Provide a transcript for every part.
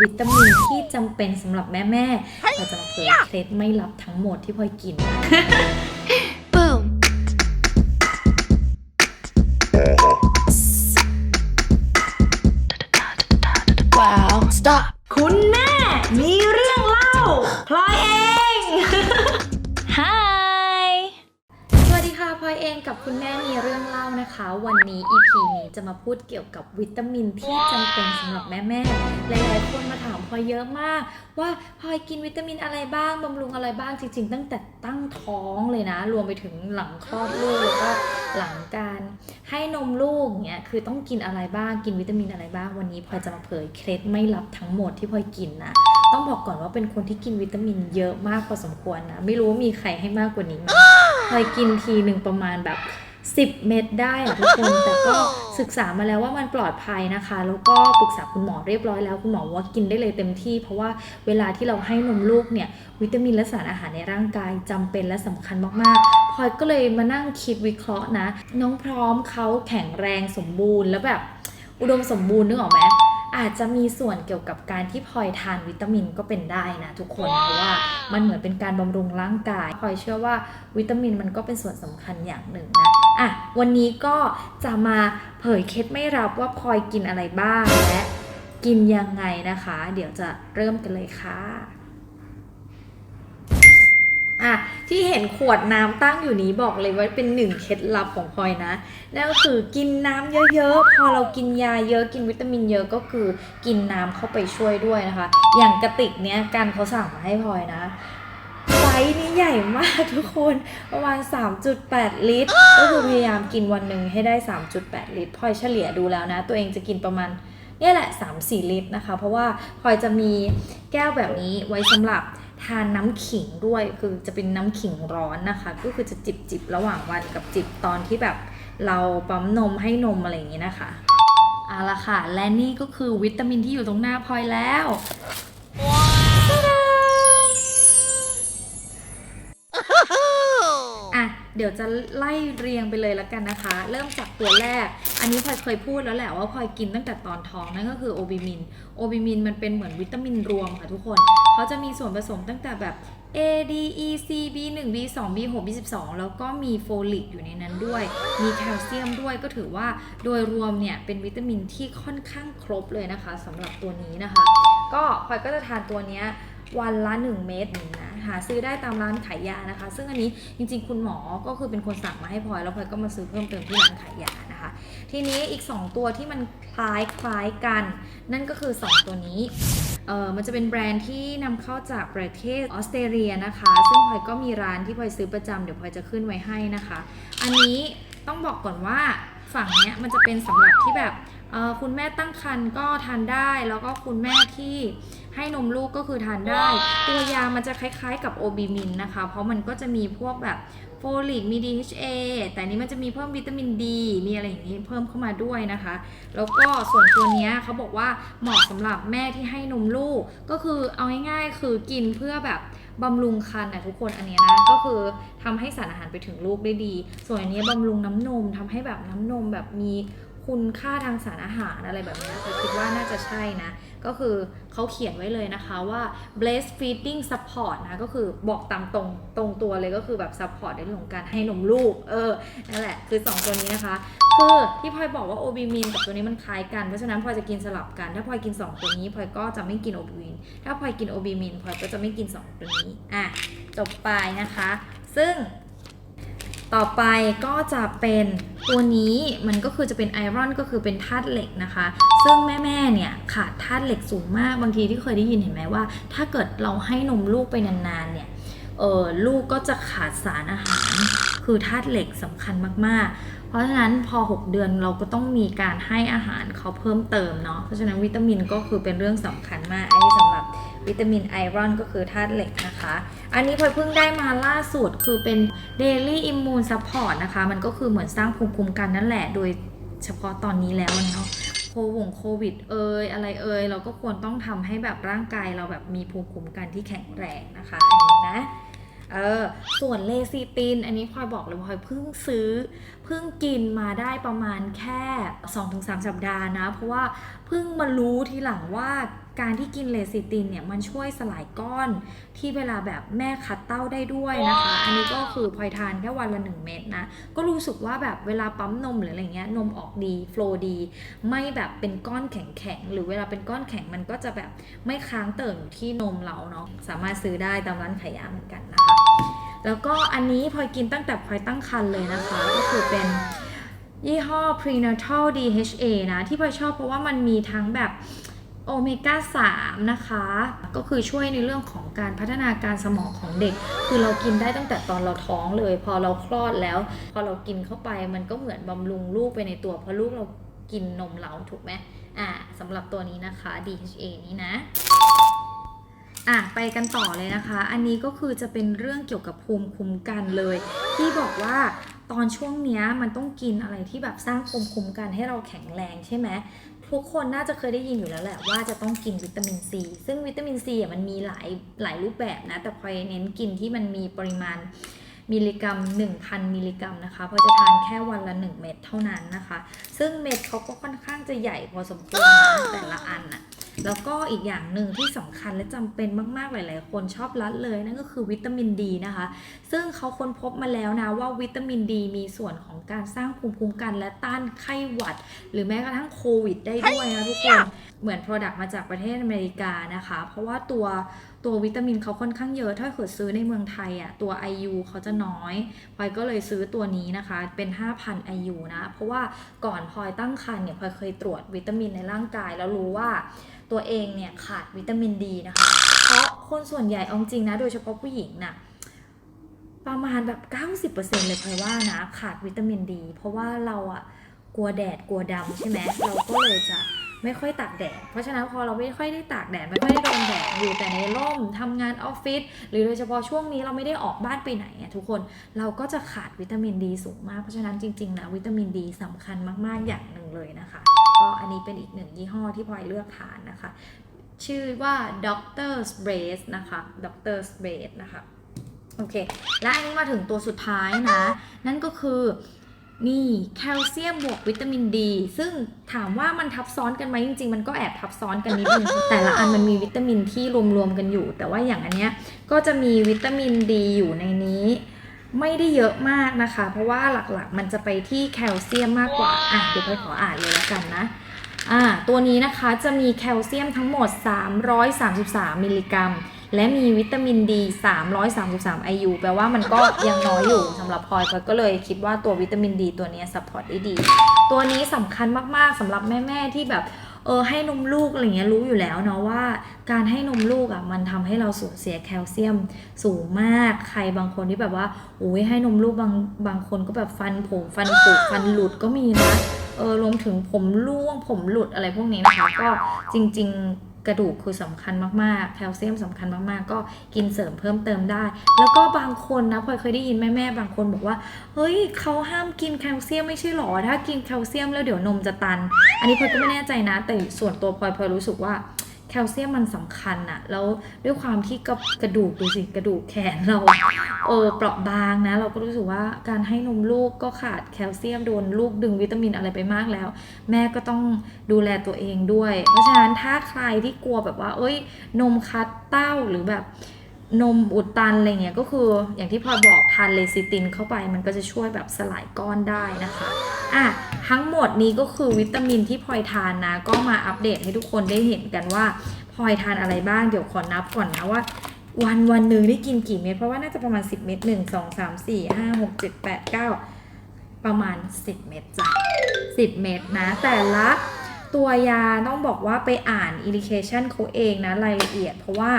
วิตามินที่จำเป็นสำหรับแม่แม่ๆเราจะมาเผยเคล็ดไม่ลับทั้งหมดที่พลอยกิน งกับคุณแม่มีเรื่องเล่านะคะ วันนี้ EP นี้จะมาพูดเกี่ยวกับวิตามินที่จำเป็นสำหรับแม่แม่หลายๆคนมาถามพลอยเยอะมาก ว่าพลอยกินวิตามินอะไรบ้างบำรุงอะไรบ้างจริง ๆ ตั้งแต่ตั้งท้องเลยนะ รวมไปถึงหลังคลอดลูกแล้วก็หลังการให้นมลูกเนี้ยคือต้องกินอะไรบ้างกินวิตามินอะไรบ้างวันนี้พลอยจะมาเผยเคล็ดไม่ลับทั้งหมดที่พลอยกินนะต้องบอกก่อนว่าเป็นคนที่กินวิตามินเยอะมากพอสมควรนะไม่รู้ว่ามีใครให้มากกว่านี้ไหม เคยกินทีหนึ่งประมาณแบบ 10 เม็ดได้อะทุกคน แต่ก็ศึกษามาแล้วว่ามันปลอดภัยนะคะ แล้วก็ปรึกษาคุณหมอเรียบร้อยแล้วคุณหมอว่ากินได้เลยเต็มที่ เพราะว่าเวลาที่เราให้นมลูกเนี่ยวิตามินและสารอาหารในร่างกายจำเป็นและสำคัญมากๆพลอยก็เลยมานั่งคิดวิเคราะห์นะ น้องพร้อมเขาแข็งแรงสมบูรณ์แล้วแบบอุดมสมบูรณ์นึกออกไหม อาจจะมีส่วนเกี่ยวกับการที่พลอยทานวิตามินก็เป็นได้นะทุกคนเพราะว่ามันเหมือนเป็นการบำรุงร่างกายพลอยเชื่อว่าวิตามินมันก็เป็นส่วนสำคัญอย่างหนึ่งนะอะวันนี้ก็จะมาเผยเคล็ดไม่รับว่าพลอยกินอะไรบ้างและกินยังไงนะคะ เดี๋ยวจะเริ่มกันเลยค่ะ อะที่เห็นขวดน้ำตั้งอยู่นี้บอกเลยว่าเป็นหนึ่งเคล็ดลับของพลอยนะนั่นก็คือกินน้ำเยอะๆ พอเรากินยาเยอะกินวิตามินเยอะก็คือกินน้ำเข้าไปช่วยด้วยนะคะ อย่างกระติกเนี้ยการเขาสั่งมาให้พลอยนะไซส์นี้ใหญ่มากทุกคนประมาณ 3.8 ลิตร ก็คือพยายามกินวันหนึ่งให้ได้ 3.8 ลิตรพลอยเฉลี่ยดูแล้วนะ ตัวเองจะกินประมาณเนี่ยแหละ 3-4 ลิตรนะคะ เพราะว่าพลอยจะมีแก้วแบบนี้ไว้สำหรับานน้ำขิงด้วยคือจะเป็นน้ำขิงร้อนนะคะ ก็คือจะจิบจิบๆระหว่างวันกับจิบตอนที่แบบเราปั๊มนมให้นมอะไรอย่างนี้นะคะเอาละค่ะ และนี่ก็คือวิตามินที่อยู่ตรงหน้าพลอยแล้วอะเดี๋ยวจะไล่เรียงไปเลยแล้วกันนะคะ เริ่มจากตัวแรก อันนี้พลอยเคยพูดแล้วแหละว่าพลอยกินตั้งแต่ตอนท้องนั่นก็คือโอบิมิน โอบิมินมันเป็นเหมือนวิตามินรวมค่ะทุกคน เขาจะมีส่วนผสมตั้งแต่แบบ A D E C B 1 B 2 B 6 B 12แล้วก็มีโฟลิกอยู่ในนั้นด้วย มีแคลเซียมด้วยก็ถือว่าโดยรวมเนี่ยเป็นวิตามินที่ค่อนข้างครบเลยนะคะสำหรับตัวนี้นะคะ ก็พลอยก็จะทานตัวนี้วันละ 1 เม็ดนะ หาซื้อได้ตามร้านขายยานะคะ ซึ่งอันนี้จริงๆ คุณหมอก็คือเป็นคนสั่งมาให้พลอยแล้วพลอยก็มาซื้อเพิ่มเติมที่ร้านขายยานะคะ ทีนี้อีก 2 ตัวที่มันคล้ายคล้ายๆกัน นั่นก็คือ 2 ตัวนี้เออมันจะเป็นแบรนด์ที่นำเข้าจากประเทศออสเตรเลียนะคะ ซึ่งพลอยก็มีร้านที่พลอยซื้อประจำเดี๋ยวพลอยจะขึ้นไว้ให้นะคะ อันนี้ต้องบอกก่อนว่า ฝั่งเนี้ยมันจะเป็นสำหรับที่แบบเอ่อคุณแม่ตั้งครรภ์ก็ทานได้ แล้วก็คุณแม่ที่ให้นมลูกก็คือทานได้ ตัวยามันจะคล้ายๆกับโอบิมินนะคะ เพราะมันก็จะมีพวกแบบโฟลิกมี DHA แต่อันนี้มันจะมีเพิ่มวิตามินดีมีอะไรอย่างนี้เพิ่มเข้ามาด้วยนะคะ แล้วก็ส่วนตัวเนี้ยเขาบอกว่าเหมาะสำหรับแม่ที่ให้นมลูก ก็คือเอาง่ายๆคือกินเพื่อแบบ บำรุงคันนะทุกคนอันนี้นะก็คือทำให้สารอาหารไปถึงลูกได้ดี ส่วนอันนี้บำรุงน้ำนมทำให้แบบน้ำนมแบบมี คุณค่าทางสารอาหารอะไรแบบนี้ยแต่คิดว่าน่าจะใช่นะ ก็คือเขาเขียนไว้เลยนะคะว่า breastfeeding support นะ ก็คือบอกตามตรงตรงตัวเลยก็คือแบบ support ในเรื่องของการให้นมลูก เออ นั่นแหละ คือ 2 ตัวนี้นะคะ คือที่พลอยบอกว่าโอบิมินกับตัวนี้มันคล้ายกัน เพราะฉะนั้นพลอยจะกินสลับกัน ถ้าพลอยกิน 2 ตัวนี้พลอยก็จะไม่กินโอบิมิน ถ้าพลอยกินโอบิมินพลอยก็จะไม่กิน 2 ตัวนี้ อะ จบไปนะคะ ซึ่ง ต่อไปก็จะเป็นตัวนี้มันก็คือจะเป็นไอรอนก็คือเป็นธาตุเหล็กนะคะ ซึ่งแม่ๆเนี่ยขาดธาตุเหล็กสูงมากบางทีที่เคยได้ยินเห็นไหมว่า ถ้าเกิดเราให้นมลูกไปนานๆเนี่ย เออลูกก็จะขาดสารอาหาร คือธาตุเหล็กสำคัญมากๆ เพราะฉะนั้นพอ 6 เดือนเราก็ต้องมีการให้อาหารเขาเพิ่มเติมเนาะ เพราะฉะนั้นวิตามินก็คือเป็นเรื่องสำคัญมากอันนี้สำหรับวิตามินไอรอนก็คือธาตุเหล็กนะคะ อันนี้พลอยเพิ่งได้มาล่าสุดคือเป็น Daily Immune Support นะคะ มันก็คือเหมือนสร้างภูมิคุ้มกันนั่นแหละ โดยเฉพาะตอนนี้แล้วเนาะโควงโควิดเอยอะไรเอยเราก็ควรต้องทำให้แบบร่างกายเราแบบมีภูมิคุ้มกันที่แข็งแรงนะคะอันนี้นะ เออ ส่วนเลซิติน อันนี้พลอยบอกเลยว่าพลอยเพิ่งซื้อ เพิ่งกินมาได้ประมาณแค่ 2-3 สัปดาห์นะ เพราะว่าเพิ่งมารู้ทีหลังว่าการที่กินเลซิตินเนี่ยมันช่วยสลายก้อนที่เวลาแบบแม่คัดเต้าได้ด้วยนะคะ อันนี้ก็คือพลอยทานแค่วันละ 1 เม็ดนะ ก็รู้สึกว่าแบบเวลาปั๊มนมหรืออะไรเงี้ยนมออกดีโฟลดี ไม่แบบเป็นก้อนแข็งๆ หรือเวลาเป็นก้อนแข็งมันก็จะแบบไม่ค้างเติ่งอยู่ที่นมเราเนาะสามารถซื้อได้ตามร้านขายยาเหมือนกันนะคะ แล้วก็อันนี้พลอยกินตั้งแต่พลอยตั้งครรภ์เลยนะคะ ก็คือเป็นยี่ห้อ prenatal DHA นะที่พลอยชอบเพราะว่ามันมีทั้งแบบโอเมก้า3นะคะ ก็คือช่วยในเรื่องของการพัฒนาการสมองของเด็ก คือเรากินได้ตั้งแต่ตอนเราท้องเลย พอเราคลอดแล้ว พอเรากินเข้าไปมันก็เหมือนบำรุงลูกไปในตัวเพราะลูกเรากินนมเราถูกไหมอ่าสำหรับตัวนี้นะคะ DHA นี้นะ อะไปกันต่อเลยนะคะ อันนี้ก็คือจะเป็นเรื่องเกี่ยวกับภูมิคุ้มกันเลย ที่บอกว่าตอนช่วงเนี้ยมันต้องกินอะไรที่แบบสร้างภูมิคุ้มกันให้เราแข็งแรงใช่ไหมทุกคนน่าจะเคยได้ยินอยู่แล้วแหละว่าจะต้องกินวิตามินซี ซึ่งวิตามินซีอะมันมีหลายหลายรูปแบบนะ แต่พอยเน้นกินที่มันมีปริมาณมิลลิกรัม 1,000 มิลลิกรัมนะคะเพราะจะทานแค่วันละ 1 เม็ดเท่านั้นนะคะ ซึ่งเม็ดเขาก็ค่อนข้างจะใหญ่พอสมควรนะแต่ละอันน่ะ แล้วก็อีกอย่างหนึ่งที่สำคัญและจำเป็นมากๆหลายๆ คนชอบละเลยนั่นก็คือวิตามินดีนะคะ ซึ่งเขาค้นพบมาแล้วนะว่าวิตามินดีมีส่วนของการสร้างภูมิคุ้มกันและต้านไข้หวัด หรือแม้กระทั่งโควิดได้ด้วยนะทุกคน เหมือน Product มาจากประเทศอเมริกานะคะ เพราะว่าตัวตัววิตามินเขาค่อนข้างเยอะ ถ้าเกิดซื้อในเมืองไทยอะตัว IU เขาจะน้อยพลอยก็เลยซื้อตัวนี้นะคะ เป็น 5,000 IU นะ เพราะว่าก่อนพลอยตั้งครรภ์เนี่ยพลอยเคยตรวจวิตามินในร่างกาย แล้วรู้ว่าตัวเองเนี่ยขาดวิตามินดีนะคะ เพราะคนส่วนใหญ่เอาจริงนะ โดยเฉพาะผู้หญิงน่ะประมาณแบบ 90%เลยพลอยว่านะ ขาดวิตามินดี เพราะว่าเราอะกลัวแดดกลัวดำใช่ไหมเราก็เลยจะ ไม่ค่อยตากแดด เพราะฉะนั้นพอเราไม่ค่อยได้ตากแดดไม่ค่อยได้โดนแดดอยู่แต่ในร่มทำงานออฟฟิศหรือโดยเฉพาะช่วงนี้เราไม่ได้ออกบ้านไปไหนอะทุกคนเราก็จะขาดวิตามินดีสูงมาก เพราะฉะนั้นจริงๆนะวิตามินดีสำคัญมากๆอย่างหนึ่งเลยนะคะ ก็อันนี้เป็นอีกหนึ่งยี่ห้อที่พลอยเลือกทานนะคะ ชื่อว่า Dr. s Brace นะคะ Dr. s Brace นะคะโอเคและอันนี้มาถึงตัวสุดท้ายนะ นั่นก็คือ นี่แคลเซียมบวกวิตามินดี ซึ่งถามว่ามันทับซ้อนกันไหมจริง ๆ มันก็แอบทับซ้อนกันนิดนึงแต่ละอันมันมีวิตามินที่รวมๆกันอยู่ แต่ว่าอย่างอันเนี้ยก็จะมีวิตามินดีอยู่ในนี้ ไม่ได้เยอะมากนะคะ เพราะว่าหลักๆ มันจะไปที่แคลเซียมมากกว่าอะเดี๋ยวไปขออ่านเลยแล้วกันนะอ่าตัวนี้นะคะจะมีแคลเซียมทั้งหมด 333 มิลลิกรัม และมีวิตามินดี 333 IU แปลว่ามันก็ยังน้อยอยู่สำหรับพลอยพลอยก็เลยคิดว่าตัววิตามินดีตัวนี้ซัพพอร์ตได้ดี ตัวนี้สำคัญมากๆสำหรับแม่ๆที่แบบเออให้นมลูกอะไรเงี้ยรู้อยู่แล้วเนาะว่า การให้นมลูกอะมันทำให้เราสูญเสียแคลเซียมสูงมากใครบางคนที่แบบว่าโอ้ยให้นมลูกบางบางคนก็แบบฟันผุฟันผุฟันหลุดก็มีนะเออรวมถึงผมร่วงผมหลุดอะไรพวกนี้นะคะก็จริง ๆ กระดูกคือสำคัญมากๆ แคลเซียมสำคัญมากๆ ก็กินเสริมเพิ่มเติมได้ แล้วก็บางคนนะพลอยเคยได้ยินแม่ๆบางคนบอกว่า เฮ้ยเขาห้ามกินแคลเซียมไม่ใช่หรอ ถ้ากินแคลเซียมแล้วเดี๋ยวนมจะตัน อันนี้พลอยก็ไม่แน่ใจนะ แต่ส่วนตัวพลอยพลอยรู้สึกว่า แคลเซียมมันสำคัญอะแล้วด้วยความที่กระกระดูกดูสิกระดูกแขนเราเออเปราะบางนะ เราก็รู้สึกว่าการให้นมลูกก็ขาดแคลเซียมโดนลูกดึงวิตามินอะไรไปมากแล้ว แม่ก็ต้องดูแลตัวเองด้วย เพราะฉะนั้นถ้าใครที่กลัวแบบว่า เอ้ย นมคัดเต้าหรือแบบ นมอุดตันอะไรเงี้ยก็คืออย่างที่พลอยบอกทานเลซิตินเข้าไปมันก็จะช่วยแบบสลายก้อนได้นะคะอะทั้งหมดนี้ก็คือวิตามินที่พลอยทานนะ ก็มาอัปเดตให้ทุกคนได้เห็นกันว่าพลอยทานอะไรบ้างเดี๋ยวขอนับก่อนนะว่า วันวันหนึ่งได้กินกี่เม็ดเพราะว่าน่าจะประมาณ 10 เม็ด1 2 3 4 5 6 7 8 9 ประมาณ 10 เม็ดจ้ะ10 เม็ดนะแต่ละ ตัวยาต้องบอกว่าไปอ่านอินดิเคชันเขาเองนะรายละเอียด เพราะว่า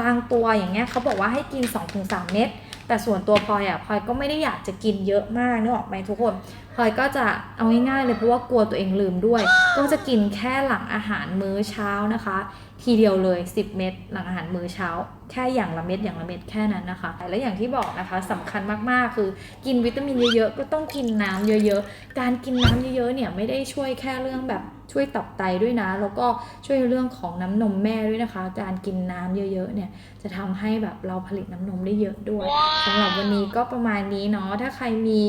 บางตัวอย่างเงี้ยเขาบอกว่าให้กิน 2-3 เม็ดแต่ส่วนตัวพลอยอะพลอยก็ไม่ได้อยากจะกินเยอะมากนึกออกไหมทุกคนพลอยก็จะเอาง่ายๆเลยเพราะว่ากลัวตัวเองลืมด้วย ก็จะกินแค่หลังอาหารมื้อเช้านะคะ ทีเดียวเลย 10 เม็ดหลังอาหารมื้อเช้า แค่อย่างละเม็ดอย่างละเม็ดแค่นั้นนะคะ และอย่างที่บอกนะคะสำคัญมากๆคือกินวิตามินเยอะๆก็ต้องกินน้ำเยอะ ๆ การกินน้ำเยอะๆเนี่ยไม่ได้ช่วยแค่เรื่องแบบ ช่วยตับไตด้วยนะ แล้วก็ช่วยเรื่องของน้ำนมแม่ด้วยนะคะ การกินน้ำเยอะๆเนี่ยจะทำให้แบบเราผลิตน้ำนมได้เยอะด้วยสำหรับวันนี้ก็ประมาณนี้เนาะถ้าใครมี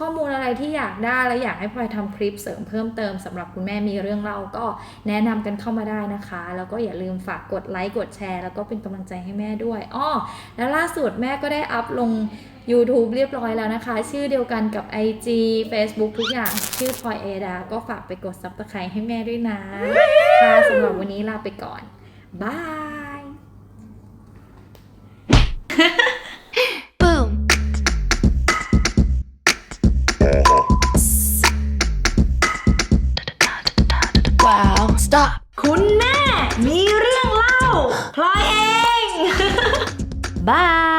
ข้อมูลอะไรที่อยากได้และอยากให้พลอยทำคลิปเสริมเพิ่มเติมสำหรับคุณแม่มีเรื่องเล่าก็แนะนำกันเข้ามาได้นะคะ แล้วก็อย่าลืมฝากกดไลค์กดแชร์ แล้วก็เป็นกำลังใจให้แม่ด้วยอ้อแล้วล่าสุดแม่ก็ได้อัพลง YouTube เรียบร้อยแล้วนะคะ ชื่อเดียวกันกับ IG Facebook ทุกอย่างชื่อพลอยเอดา ก็ฝากไปกด Subscribe ให้แม่ด้วยนะค่ะสำหรับวันนี้ลาไปก่อนบาย มี